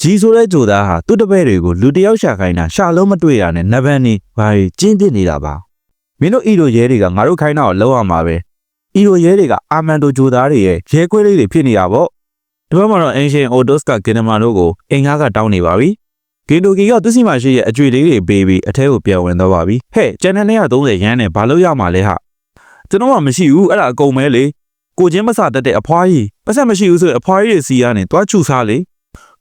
ကြီးဆိုတဲ့ဂျိုသားဟာသူ့တပည့်တွေကိုလူတစ်ယောက်ရှာခိုင်းတာရှာလုံးမတွေ့ရနဲ့နဗန်နေဘာကြီးကျင်းပနေတာပါမင်းတို့အီလိုရဲတွေကငါတို့ခိုင်းတာကိုလောက်ရမှာပဲအီလိုရဲတွေကအာမန်တိုဂျိုသားတွေရဲ့ရဲခွေးလေးတွေဖြစ်နေတာပေါ့ဒီဘက်မှာတော့အင်ရှင်အိုဒိုစကဂင်နမာတို့ကိုအင်္ဂါကတောင်းနေပါပြီဂင်တိုကီကသူစီမရှိရဲ့အကျွေလေးတွေပေးပြီးအထဲကိုပြန်ဝင်တော့ပါပြီဟဲ့ကျန်တဲ့130ရမ်းနဲ့ဘာလို့ရမှာလဲဟာကျွန်တော်ကမရှိဘူးအဲ့ဒါအကုန်ပဲလေကိုချင်းမစတတ်တဲ့အဖွားကြီးပတ်ဆက်မရှိဘူးဆိုရင်အဖွားကြီးတွေစီကနေတွားချူစားလေ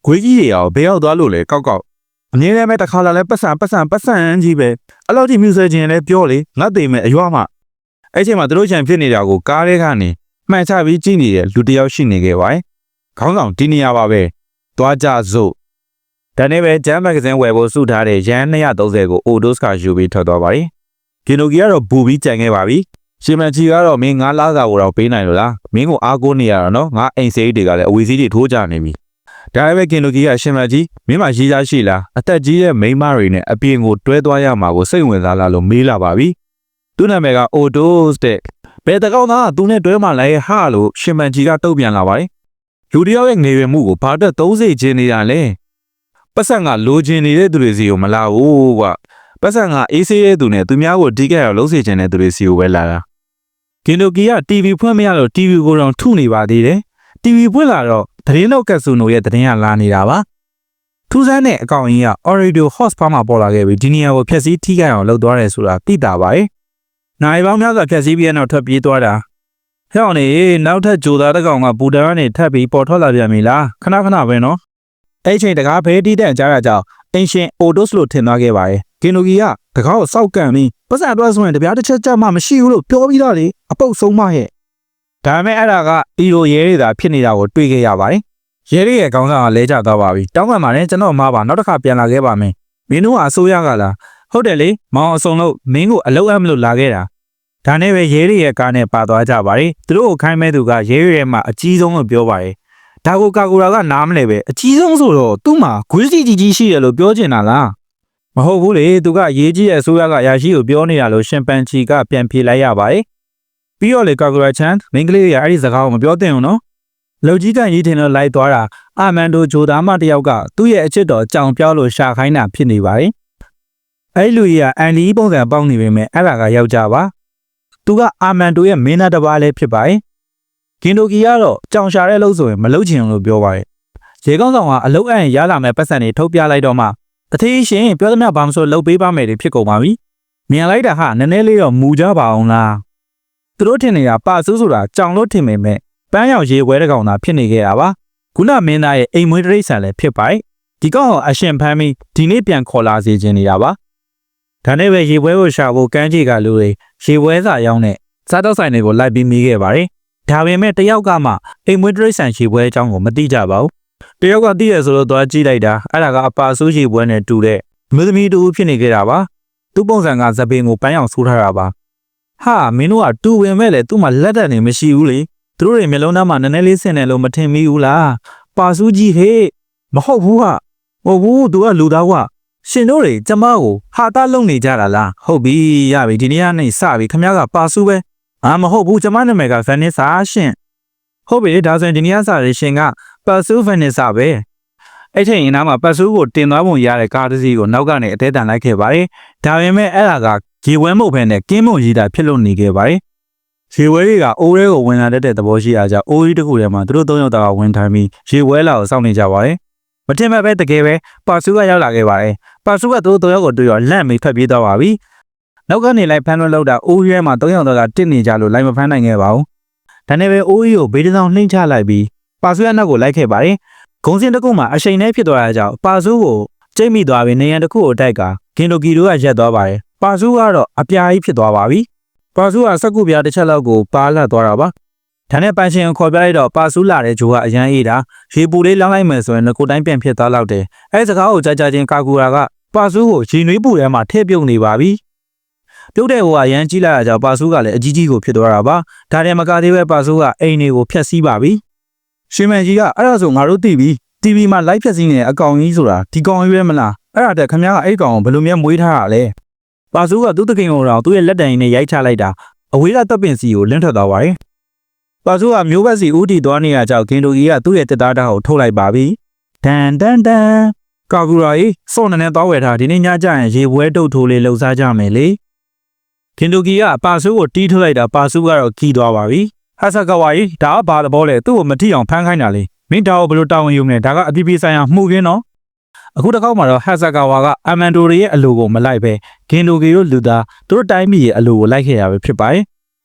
ဂွေးကြီးတွေရောဘယ်ရောက်သွားလို့လဲကောက်ကောက်အမြဲတမ်းပဲတစ်ခါလာလဲပတ်စံပတ်စံပတ်စံကြီးပဲအဲ့လောက်ထိမြူဆဲခြင်းလဲပြောလေငတ်သိမဲ့အရွာမှအဲ့ချိန်မှာသူတို့ချန်ဖြစ်နေတာကိုကားထဲကနေမှန်ချပြီးကြည့်နေတဲ့လူတစ်ယောက်ရှိနေခဲ့ပါတယ်ခေါင်းဆောင်ဒီနေရာပါပဲတွားကြစို့ဒါနဲ့ပဲဂျမ်မဂဇင်းဝယ်ဖို့စုထားတဲ့ရန်230ကိုအိုဒိုစကယူပြီးထွက်သွားပါတယ်ဂင်နိုကီကတော့ဘူပြီးကြံခဲ့ပါပြီရှင်မန်ချီကတော့မင်းငါးလားစာကိုတော့ပေးနိုင်လို့လားမင်းကိုအားကိုးနေရတာနော်ငါအိမ်စိတ်တွေကလည်းအဝီစီးတွေထိုးကြနေပြီ ဒါပေမဲ့ကင်လိုကီကရှင်မန်ကြီးမင်းမရေးသားရှိလားအသက်ကြီးတဲ့မိန်းမတွေနဲ့အပြင်ကိုတွဲသွားရမှာကိုစိတ်ဝင်စားလားလို့မေးလာပါပြီသူ့နာမည်ကအိုဒိုစတဲ့ဘယ်တကောင်းသားကသူနဲ့တွဲမှလဲဟာလို့ရှင်မန်ကြီးကတုတ်ပြန်လာပါတယ်လူတယောက်ရဲ့ငွေဝင်မှုကိုဘာတက်30ချင်းနေတာလဲပတ်စံကလိုချင်နေတဲ့သူတွေစီကိုမလာဘူးကွာပတ်စံကအေးဆေးတဲ့သူနဲ့သူများကိုဒီကက်ရလုံးစေချင်တဲ့သူတွေစီကိုပဲလာတာကင်ဒိုကီက TV ဖွင့်မရတော့ TV ကိုတော့ထုနေပါသေးတယ်။ TV ဖွင့်လာတော့ သတင်းတော့ကက်ဆူနိုရဲ့သတင်းကလာနေတာပါ။ထူးဆန်းတဲ့အကောင့်ကြီးက Orido Horsepower မှာပေါ်လာခဲ့ပြီးဒီနေရာကိုဖျက်ဆီးထိခိုက်အောင်လုပ်သွားတယ်ဆိုတာသိတာပါရဲ့။နိုင်ပေါင်းများစွာဖျက်ဆီးပြီးတော့ထွက်ပြေးသွားတာ။ဟဲ့အောင်နေနောက်ထပ်ဂျိုသားတစ်ကောင်ကဘူတန်ကနေထပ်ပြီးပေါ်ထွက်လာပြန်ပြီလား။ခဏခဏပဲနော်။အဲ့ချိန်တကားဖဲတီးတဲ့အကြားရကြောင်းအင်ရှင်အိုဒိုစ်လို့ထင်သွားခဲ့ပါရဲ့။ကင်ဒိုကီကတကားကိုစောက်ကန်ပြီးပတ်စံအတွက်ဆိုရင်တပြားတစ်ချက်ကြမှမရှိဘူးလို့ပြောပြီးသားလေအပုတ်ဆုံးမရဲ့ ဒါပေမဲ့အဲ့ဒါကအီရိုရဲတွေသာဖြစ်နေတာကိုတွေ့ခဲ့ရပါတယ်ရဲတွေရဲ့ခေါင်းဆောင်ကလဲကျသွားပါပြီတောင်းပန်ပါတယ်ကျွန်တော်မှာပါနောက်တစ်ခါပြန်လာခဲ့ပါမယ်မင်းတို့ကအစိုးရကလားဟုတ်တယ်လေမောင်အစုံလို့မင်းကိုအလုံးအမလို့လာခဲ့တာဒါနဲ့ပဲရဲတွေရဲ့ကားနဲ့ပါသွားကြပါတယ်သူတို့ကိုခိုင်းမဲ့သူကရဲတွေရဲ့မှာအကြီးဆုံးလို့ပြောပါတယ်ဒါကိုကာကူရာကနားမလဲပဲအကြီးဆုံးဆိုတော့သူ့မှာဂွေးစီကြီးကြီးရှိတယ်လို့ပြောချင်တာလားမဟုတ်ဘူးလေသူကအရေးကြီးတဲ့အစိုးရကရာရှိကိုပြောနေတာလို့ရှင်ပန်ချီကပြန်ဖြေလိုက်ရပါတယ် ပြီးတော့လေကာကူရာချန်မင်းကလေးရအဲ့ဒီစကားကိုမပြောသင့်ဘူးနော်လောက်ကြီးတန်ကြီးထင်လို့လိုက်သွားတာအာမန်ဒိုဂျိုဒါမတယောက်ကသူ့ရဲ့အချစ်တော်ကြောင်ပြောလို့ရှာခိုင်းတာဖြစ်နေပါတယ်အဲ့လူကြီးကအန်လီပုံစံပေါက်နေပေမဲ့အဲ့ဒါကယောက်ျားပါသူကအာမန်ဒိုရဲ့မင်းသားတစ်ပါးလည်းဖြစ်ပါတယ်ဂင်ဒိုကီကတော့ကြောင်ရှာတဲ့လို့ဆိုရင်မလုပ်ချင်ဘူးလို့ပြောပါတယ်ရေကောင်းဆောင်ကအလုတ်အံ့ရလာမဲ့ပတ်စံတွေထုတ်ပြလိုက်တော့မှတထေးရှင်ပြောသမျှဘာမှမဆိုလှုပ်ပေးပါမယ်တွေဖြစ်ကုန်ပါပြီ။မြန်လိုက်တာဟာနည်းနည်းလေးတော့မူကြပါအောင်လား။ သူတို့ထင်နေတာပါဆူးဆိုတာကြောင်လို့ထင်ပေမဲ့ပန်းရောက်ရေဝဲတကောင်သာဖြစ်နေခဲ့တာပါ။ခုနမင်းသားရဲ့အိမ်မွေးတရိษံလည်းဖြစ်ပါ့။ဒီကောင်ကအရှင်ဖမ်းပြီးဒီနေ့ပြန်ခေါ်လာစေခြင်းနေတာပါ။ဒါနဲ့ပဲရေဝဲကိုရှာဖို့ကမ်းခြေကလူတွေရေဝဲစာရောက်နဲ့စားတော့ဆိုင်တွေကိုလိုက်ပြီးမိခဲ့ပါတယ်။ဒါပေမဲ့တယောက်ကမှအိမ်မွေးတရိษံရေဝဲအကြောင်းကိုမသိကြပါဘူး။တယောက်ကသိရဆိုတော့သွားကြည့်လိုက်တာအဲ့ဒါကအပါဆိုးရှိပွဲနဲ့တူတဲ့မျိုးသမီးတူဖြစ်နေကြတာပါသူ့ပုံစံကဇပင်ကိုပန်းအောင်ဆိုးထားတာပါ ဟာမင်းတို့ကတူဝင်မဲ့လေသူ့မှာလက်တက်နေမရှိဘူးလေသူတို့တွေမျိုးလုံးသားမှာနည်းနည်းလေးဆင်တယ်လို့မထင်မိဘူးလားပါဆူးကြီးဟေးမဟုတ်ဘူးဟာမဟုတ်ဘူးသူကလူသားကရှင်တို့တွေကျမကိုဟာတာလုံနေကြတာလားဟုတ်ပြီရပြီဒီနေ့ကနေစပြီခမ ्या ကပါဆူးပဲအာမဟုတ်ဘူးကျမနာမည်ကဗန်နစ်စာရှင်ဟုတ်ပြီဒါဆိုရင်ဒီနေ့ကစရရှင်ကပတ်ဆူဗန်နစ်စာပဲအဲ့ချိန်အနားမှာပတ်ဆူကိုတင်သွားပုံရတဲ့ကားတစ်စီးကိုနောက်ကနေအသေးတန်လိုက်ခဲ့ပါတယ်ဒါပေမဲ့အဲ့ဒါက ရေဝဲမဟုတ်ဘဲနဲ့ကင်းမုံကြီးတာဖြစ်လို့နေခဲ့ပါတယ်ရေဝဲတွေကအိုးရဲကိုဝင်လာတတ်တဲ့သဘောရှိအားကြောင့်အိုးကြီးတစ်ခုထဲမှာသူတို့သုံးယောက်သားကဝင်ထိုင်ပြီးရေဝဲလာကိုစောင့်နေကြပါတယ်မတင်မဲ့ပဲတကယ်ပဲပတ်ဆူကရောက်လာခဲ့ပါတယ်ပတ်ဆူကသူတို့သုံးယောက်ကိုတွေ့ရောလန့်ပြီးထွက်ပြေးသွားပါပြီနောက်ကနေလိုက်ဖမ်းလွှတ်လောက်တာအိုးရဲမှာသုံးယောက်သားကတစ်နေကြလို့လိုက်မဖမ်းနိုင်ခဲ့ပါဘူးဒါနဲ့ပဲအိုးကြီးကိုဘေးတစ်စောင်းနှိမ့်ချလိုက်ပြီးပါဆူရဲ့နောက်ကိုလိုက်ခဲ့ပါတယ်။ဂုံစင်တစ်ခုမှာအရှိန်နဲ့ဖြစ်သွားတဲ့ကြောင့်ပါဆူကိုကျိတ်မိသွားပြီးနေရန်တစ်ခုကိုတိုက်ကဂင်ဒိုကီတို့ကရက်သွားပါတယ်။ ပါဆူကတော့အပြားကြီးဖြစ်သွားပါပြီ။ပါဆူကစက်ကူပြားတစ်ချက်လောက်ကိုပါလတ်သွားတာပါ။ဒါနဲ့ပန်းရှင်ကိုခေါ်ပြလိုက်တော့ပါဆူလာတဲ့ဂျိုကအရန်အေးတာရေပူလေးလောင်းလိုက်မယ်ဆိုရင်ငကိုတိုင်းပြန်ဖြစ်သွားလောက်တယ်။အဲစကားကိုကြားကြားချင်းကာကူရာကပါဆူကိုရေနွေးပူထဲမှာထည့်ပြုတ်နေပါပြီ။ပြုတ်တဲ့ဟိုကရန်ကြီးလာတာကြောင့်ပါဆူကလည်းအကြီးကြီးကိုဖြစ်သွားတာပါ။ဒါတည်းမကသေးပဲပါဆူကအိမ်တွေကိုဖျက်ဆီးပါပြီ။ရှင်မန်ကြီးကအဲ့ဒါဆိုငါတို့သိပြီ TV မှာ live ဖြတ်စည်းနေတဲ့အကောင်ကြီးဆိုတာဒီကောင်ကြီးပဲမလားအဲ့ဒါတက်ခမ ्या ကအဲ့ကောင်ကိုဘယ်လိုများမွေးထားတာလဲ ပါစုကသူ့တခင်ကိုတော့သူ့ရဲ့လက်တံရင်းနဲ့ရိုက်ချလိုက်တာအဝေးကတပ်ပင်စီကိုလင်းထွက်သွားပါတယ်ပါစုကမျိုးဘက်စီဦးတီသွားနေရကြောက်ဂင်ဒိုကြီးကသူ့ရဲ့တက်သားတာကိုထုတ်လိုက်ပါပြီတန်တန်တန်ကာကူရာကြီးစော့နနဲ့သွားဝယ်ထားဒီနေ့ညကျရင်ရေပွဲတုတ်ထိုးလေးလှုပ်စားကြမယ်လေခင်တိုကီကပါဆူကိုတီးထုတ်လိုက်တာပါဆူကတော့ခီးသွားပါပြီဟာဆာကဝါကြီးဒါကဘာသဘောလဲသူ့ကိုမထိအောင်ဖမ်းခိုင်းတာလေမင်းဒါကိုဘယ်လိုတာဝန်ယူမလဲဒါကအပြစ်ပြဆိုင်ရာမှုခင်းနော် အခုတစ်ခေါက်မှာတော့ဟက်ဆာကာဝါကအမန်တိုရီရဲ့အလိုကိုမလိုက်ပဲဂင်တိုကီတို့လူသားသူတို့တိုင်းပြည်ရဲ့အလိုကိုလိုက်ခဲ့ရပဲဖြစ်ပါတယ်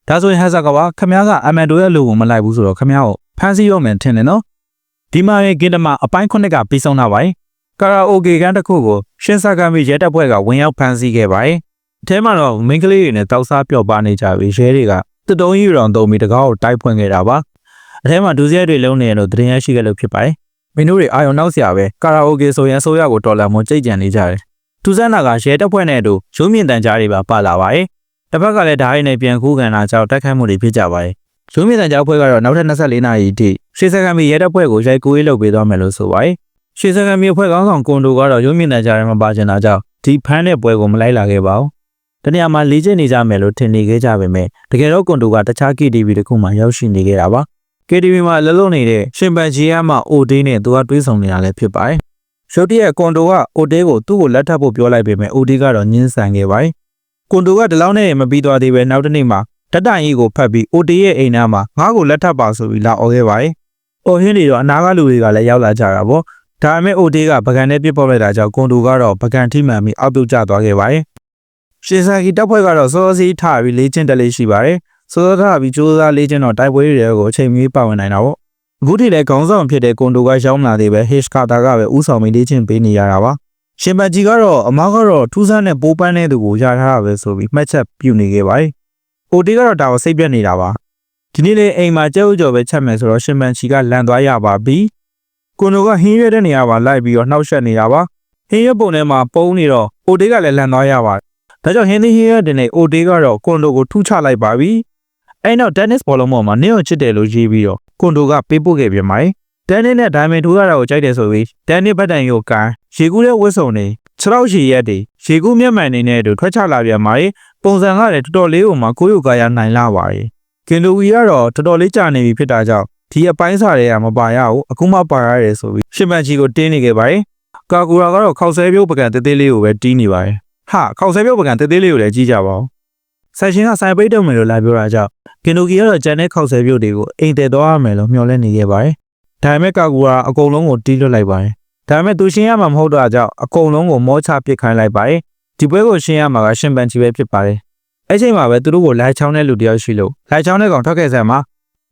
ဒါဆိုရင်ဟက်ဆာကာဝါခမ ्या ကအမန်တိုရဲ့အလိုကိုမလိုက်ဘူးဆိုတော့ခမ ्या ကိုဖမ်းဆီးရောမယ်ထင်တယ်နော်ဒီမှာရဲ့ဂင်တမအပိုင်းခုနှစ်ကပြီးဆုံးတာပါကာရာအိုကေကန်တစ်ခုကိုရှင်းစကားမိရဲတပ်ဖွဲ့ကဝင်ရောက်ဖမ်းဆီးခဲ့ပါတယ်အထဲမှာတော့မိန်းကလေးတွေနဲ့တောက်စားပျော့ပါနေကြပြီးရဲတွေကတတုံးကြီးရောင်တုံပြီးတကားကိုတိုက်ဖွင့်ခဲ့တာပါအထဲမှာဒူးစရဲတွေလုံးနေရလို့သတင်းရရှိခဲ့လို့ဖြစ်ပါတယ် မင်းတို့တွေအာရုံနောက်စရာပဲကာရာအိုကေဆိုရင်ဆိုရကိုတော်လန်မွန်ကြိတ်ကြံနေကြတယ်။သူစန်းနာကရဲတပ်ဖွဲ့နဲ့အတူရုံးမြင့်တန်ကြားတွေပါပါလာပါတယ်။တစ်ဖက်ကလည်းဓာတ်ရိုက်နဲ့ပြန်ခိုးကန်လာကြောက်တိုက်ခိုက်မှုတွေဖြစ်ကြပါတယ်။ရုံးမြင့်တန်ကြားဖွဲ့ကတော့နောက်ထပ်24နာရီထိရှေ့ဆက်ကမီရဲတပ်ဖွဲ့ကိုရိုက်ကူးရေးလုပ်ပေးသွားမယ်လို့ဆိုပါတယ်။ရှေ့ဆက်ကမီအဖွဲ့ကောင်းဆောင်ကွန်ဒိုကတော့ရုံးမြင့်တန်ကြားထဲမှာပါကျင်လာကြောက်ဒီဖမ်းတဲ့ပွဲကိုမလိုက်လာခဲ့ပါဘူး။တနေ့မှလေ့ကျင့်နေကြမယ်လို့ထင်နေခဲ့ကြပေမဲ့တကယ်တော့ကွန်ဒိုကတခြား KTV တခုမှရောက်ရှိနေခဲ့တာပါ။ KTV မှာလှလုံးနေတဲ့ရှင်ပန်ဂျီယာမှာ OD နဲ့သူကတွေးဆောင်နေတာလည်းဖြစ်ပါတယ်။ရုတ်တရက်ကွန်ဒိုက OD ကိုသူ့ကိုလက်ထပ်ဖို့ပြောလိုက်ပေမဲ့ OD ကတော့ညှင်းဆန်ခဲ့ပါတယ်။ကွန်ဒိုကဒီလောက်နဲ့မပြီးသွားသေးပဲနောက်တစ်နေ့မှာတတန်ကြီးကိုဖတ်ပြီး OD ရဲ့အိမ်သားမှာငါ့ကိုလက်ထပ်ပါဆိုပြီးလာអော်ခဲ့ပါတယ်။အော်ဟင်းတွေတော့အနာကလူတွေကလည်းရောက်လာကြတာပေါ့။ဒါပေမဲ့ OD ကပကံနဲ့ပြစ်ပေါက်လိုက်တာကြောင့်ကွန်ဒိုကတော့ပကံထိမှန်ပြီးအောက်ပြုတ်ကျသွားခဲ့ပါတယ်။ရှင်ဆာကီတပ်ဖွဲ့ကတော့စောစီးထပြီးလေ့ကျင့်တက်လေးရှိပါတယ်။ စောစောထပြီးစူးစမ်းလေ့ကျင့်တော့တိုက်ပွဲတွေကိုအချိန်မီပါဝင်နိုင်တာပေါ့။အခုထိလည်းခေါင်းဆောင်ဖြစ်တဲ့ကွန်ဒိုကရောက်မလာသေးပဲဟစ်ကာတာကပဲဥဆောင်ပြီးလေ့ကျင့်ပေးနေရတာပါ။ရှင်ပန်ဂျီကတော့အမောက်ကတော့ထူးဆန်းတဲ့ပိုးပန်းတဲ့သူကိုရထားတာပဲဆိုပြီးမှတ်ချက်ပြုနေခဲ့ပါတယ်။အိုတီကတော့ဒါကိုစိတ်ပြက်နေတာပါ။ဒီနေ့လေအိမ်မှာကြောက်ကြော်ပဲချက်မယ်ဆိုတော့ရှင်ပန်ဂျီကလန်သွားရပါပြီ။ကွန်ဒိုကဟင်းရွက်တဲ့နေရာမှာလိုက်ပြီးတော့နှောက်ယှက်နေတာပါ။ဟင်းရွက်ပုံထဲမှာပုံနေတော့အိုတီကလည်းလန်သွားရပါတယ်။ဒါကြောင့်ဟင်းသီးဟင်းရွက်တင်နေအိုတီကတော့ကွန်ဒိုကိုထူးချလိုက်ပါပြီ။ အဲ့နောက်ဒန်နစ်ဘောလုံးပေါ်မှာနင်းကိုချစ်တယ်လို့ရေးပြီးတော့ကွန်ဒိုကပေးပို့ခဲ့ပြန်ပါတယ်။ဒန်နစ်နဲ့ဒိုင်မန်ထိုးရတာကိုကြိုက်တယ်ဆိုပြီးဒန်နစ်ဘတ်တန်ယိုကန်ရေကူးတဲ့ဝတ်စုံတွေခြေထောက်ရှည်ရက်တွေရေကူးမျက်မှန်နေနဲ့အတူထွက်ချလာပြန်ပါတယ်။ပုံစံကလည်းတော်တော်လေးကိုမှကိုယ့်ရုပ်ကာယနိုင်လာပါတယ်။ကင်လိုဝီကတော့တော်တော်လေးကြာနေပြီဖြစ်တာကြောင့်ဒီအပိုင်းစားတွေကမပါရဘူးအခုမှပါရတယ်ဆိုပြီးရှစ်မန်ချီကိုတင်းနေခဲ့ပါတယ်။ကာကူရာကတော့ခောက်ဆဲပြုတ်ပကံတေးသေးလေးကိုပဲတီးနေပါတယ်။ဟာခောက်ဆဲပြုတ်ပကံတေးသေးလေးကိုလည်းကြီးကြပါဦး။ ဆိုင်ရှင်ကဆိုင်ပိတ်တော့မယ်လို့လာပြောတာကြောင့်ကင်နိုကီကတော့ဂျန်နဲ့ခောက်ဆဲပြုတ်တွေကိုအိမ်တက်သွားရမယ်လို့မျှော်လင့်နေခဲ့ပါတယ်။ဒါပေမဲ့ကာကူရာအကုန်လုံးကိုတီးလွတ်လိုက်ပါတယ်။ဒါပေမဲ့သူရှင်းရမှာမဟုတ်တော့ကြောင့်အကုန်လုံးကိုမောချပစ်ခိုင်းလိုက်ပါတယ်။ဒီပွဲကိုရှင်းရမှာကရှင်ပန်ချီပဲဖြစ်ပါတယ်။အဲ့ချိန်မှာပဲသူတို့ကိုလိုက်ချောင်းတဲ့လူတယောက်ရှိလို့လိုက်ချောင်းတဲ့ကောင်ထွက်ခဲ့စမ်းမှာ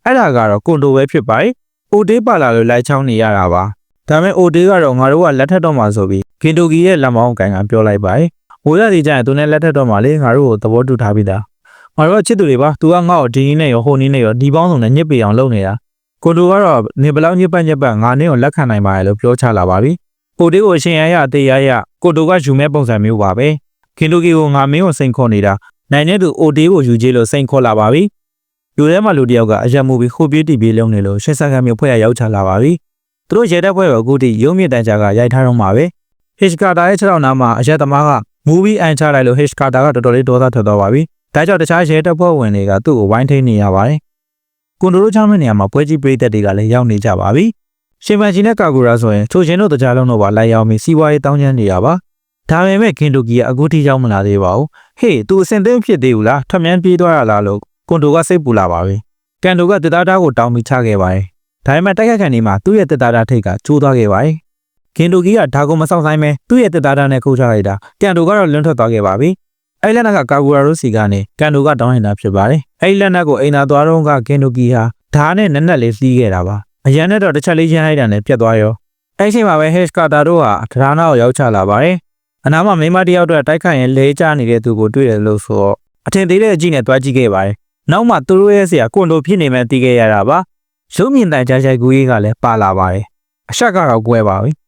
အဲ့ဒါကတော့ကွန်ဒိုပဲဖြစ်ပါတယ်။ OD ပါလာလို့လိုက်ချောင်းနေရတာပါ။ဒါပေမဲ့ OD ကတော့ငါတို့ကလက်ထက်တော့မှာဆိုပြီးကင်တိုကီရဲ့လက်မောင်းကန်ကပြောလိုက်ပါတယ်။ ဝိုးရစီကျရင်သူနဲ့လက်ထက်တော့မှာလေငါတို့ကိုသဘောတူထားပြီးသား။ငါတို့ကချစ်သူတွေပါ။ तू ကငါ့ကိုဒီနည်းနဲ့ရောဟိုနည်းနဲ့ရောဒီပေါင်းစုံနဲ့ညစ်ပေအောင်လုပ်နေတာ။ကွန်ဒိုကတော့နေဘလောက်ညစ်ပတ်ညစ်ပတ်ငါနည်းကိုလက်ခံနိုင်ပါတယ်လို့ပြောချလာပါပြီ။ OD ကိုရှင်ရရအသေးရရကွန်ဒိုကယူမဲ့ပုံစံမျိုးပါပဲ။ကင်တိုကီကိုငါမင်းကိုစိန်ခေါ်နေတာနိုင်တဲ့သူ OD ကိုယူကြည့်လို့စိန်ခေါ်လာပါပြီ။လူထဲမှာလူတယောက်ကအရက်မှုပြီးခိုးပြေးတီပြေးလုံးနေလို့ရှစ်ဆက်ကမျိုးဖွဲ့ရရောက်ချလာပါပြီ။သူတို့ရဲတပ်ဖွဲ့ကိုအခုထိရုံးမြင့်တန်ကြားကရိုက်ထားတော့မှာပဲ။ H ကာတာရဲ့ခြေထောက်နားမှာအရက်သမားက မူဗီအန်ချလိုက်လို့ H ကာတာကတော်တော်လေးဒေါသထွက်သွားပါပြီ။ဒါကြောင့်တခြားရဲတပ်ဖွဲ့ဝင်တွေကသူ့ကိုဝိုင်းထိန်နေရပါတယ်။ကွန်ဒိုရိုချောင်းမဲ့နေရာမှာပွဲကြီးပရိသတ်တွေကလည်းရောက်နေကြပါပြီ။ရှင်ပန်ချီနဲ့ကာကူရာဆိုရင်ချိုချင်းတို့တကြားလုံးတော့ပါလိုက်ရောက်ပြီးစီးပွားရေးတောင်းကျမ်းနေတာပါ။ဒါပေမဲ့ခင်တိုကီကအခုထိရောက်မလာသေးပါဘူး။ဟေး तू အစင်သိမ့်ဖြစ်သေးဘူးလား။ထမြန်းပြေးသွားရလားလို့ကွန်ဒိုကစိတ်ပူလာပါပြီ။ကန်တိုကတစ်သားသားကိုတောင်းပြီးချခဲ့ပါတယ်။ဒါပေမဲ့တိုက်ခတ်ခံနေမှာသူ့ရဲ့တစ်သားသားထိတ်ကကျိုးသွားခဲ့ပါတယ်။ ခင်တိုကီကဒါကိုမဆောင်ဆိုင်ပဲသူ့ရဲ့တစ်သားသားနဲ့ခုတ်ချလိုက်တာ။ကန်တိုကတော့လွန်းထွက်သွားခဲ့ပါပြီ။အဲ့လက်နက်ကကာကူရာရိုစီကနေကန်တိုကတောင်းရင်တာဖြစ်ပါတယ်။အဲ့လက်နက်ကိုအိမ်သာသွားတော့ကခင်တိုကီဟာဓာတ်နဲ့နက်နက်လေးစီးခဲ့တာပါ။အရန်နဲ့တော့တစ်ချက်လေးရမ်းလိုက်တာနဲ့ပြတ်သွားရော။အဲ့ချိန်မှာပဲဟက်စကာတာတို့ဟာဒရာနာကိုရောက်ချလာပါတယ်။အနားမှာမိန်းမတစ်ယောက်အတွက်တိုက်ခိုက်ရင်လဲကျနေတဲ့သူကိုတွေ့တယ်လို့ဆိုတော့အထင်သေးတဲ့အကြည့်နဲ့တွားကြည့်ခဲ့ပါတယ်။နောက်မှသူတို့ရဲ့ဆရာကွန်ဒိုဖြစ်နေမှသိခဲ့ရတာပါ။ရုံးမြင့်တန်ကြားချိုက်ကူကြီးကလည်းပါလာပါတယ်။အဆက်ကတော့ကွဲပါပြီ။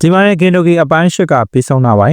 ဒီမှာလည်းကင်ဒိုကီအပိုင်းရှစ်ကပြီးဆုံးတာပါ